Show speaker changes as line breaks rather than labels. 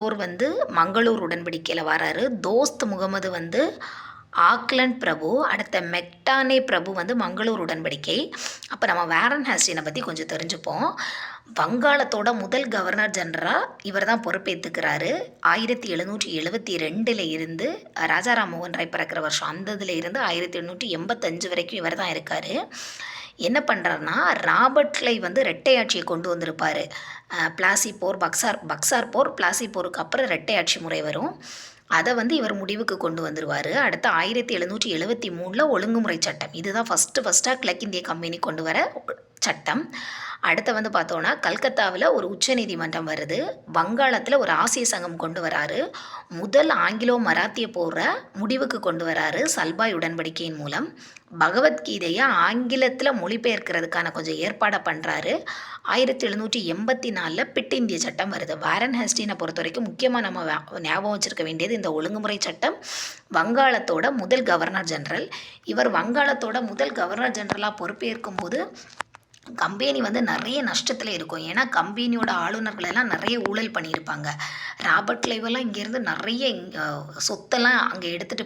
அவர் வந்து மங்களூர் உடன்படிக்கையில் வராரு. தோஸ்த் முகமது வந்து ஆக்லண்ட் பிரபு அடுத்த மெக்டானே பிரபு வந்து மங்களூர் உடன்படிக்கை. அப்போ நம்ம வேரன் ஹாஸ்டினை பற்றி கொஞ்சம் தெரிஞ்சுப்போம். வங்காளத்தோட முதல் கவர்னர் ஜெனரலாக இவர் தான் பொறுப்பேற்றுக்கிறாரு ஆயிரத்தி எழுநூற்றி எழுபத்தி ரெண்டில் இருந்து ராஜாராம் மோகன் ராய் பிறக்கிற வருஷம் அந்த இதில் இருந்து ஆயிரத்தி எழுநூற்றி எண்பத்தஞ்சு வரைக்கும் இவர் தான் இருக்கார். என்ன பண்ணுறாருன்னா ராபர்ட் கிளை வந்து ரெட்டையாட்சியை கொண்டு வந்திருப்பார். பிளாசி போர் பக்சார் பக்சார் போர் பிளாசி போருக்கு அப்புறம் ரெட்டையாட்சி முறை வரும். அதை வந்து இவர் முடிவுக்கு கொண்டு வந்துருவார். அடுத்து ஆயிரத்தி எழுநூற்றி எழுபத்தி மூணில் ஒழுங்குமுறை சட்டம். இதுதான் ஃபஸ்ட்டு ஃபஸ்ட்டாக கிழக்கிந்திய கம்பெனி கொண்டு வர சட்டம். அடுத்து வந்து பார்த்தோன்னா கல்கத்தாவில் ஒரு உச்சநீதிமன்றம் வருது. வங்காளத்தில் ஒரு ஆசிய சங்கம் கொண்டு வராரு. முதல் ஆங்கிலோ மராத்திய போரை முடிவுக்கு கொண்டு வராரு சல்பாய் உடன்படிக்கையின் மூலம். பகவத்கீதையை ஆங்கிலத்தில் மொழிபெயர்க்கிறதுக்கான கொஞ்சம் ஏற்பாடை பண்ணுறாரு ஆயிரத்தி எழுநூற்றி எண்பத்தி நாலில் பிட் இந்திய சட்டம் வருது. வாரன் ஹெஸ்டினை பொறுத்த வரைக்கும் முக்கியமாக நம்ம ஞாபகம் வச்சிருக்க வேண்டியது இந்த ஒழுங்குமுறை சட்டம். வங்காளத்தோட முதல் கவர்னர் ஜெனரல். இவர் வங்காளத்தோட முதல் கவர்னர் ஜெனரலாக பொறுப்பேற்கும் போது கம்பெனி வந்து நிறைய நஷ்டத்தில் இருக்கும். ஏன்னா கம்பெனியோட ஆளுநர்கள் எல்லாம் நிறைய ஊழல் பண்ணியிருப்பாங்க. ராபர்ட் கிளைவெல்லாம் இங்கேருந்து நிறைய சொத்தெல்லாம் அங்கே எடுத்துகிட்டு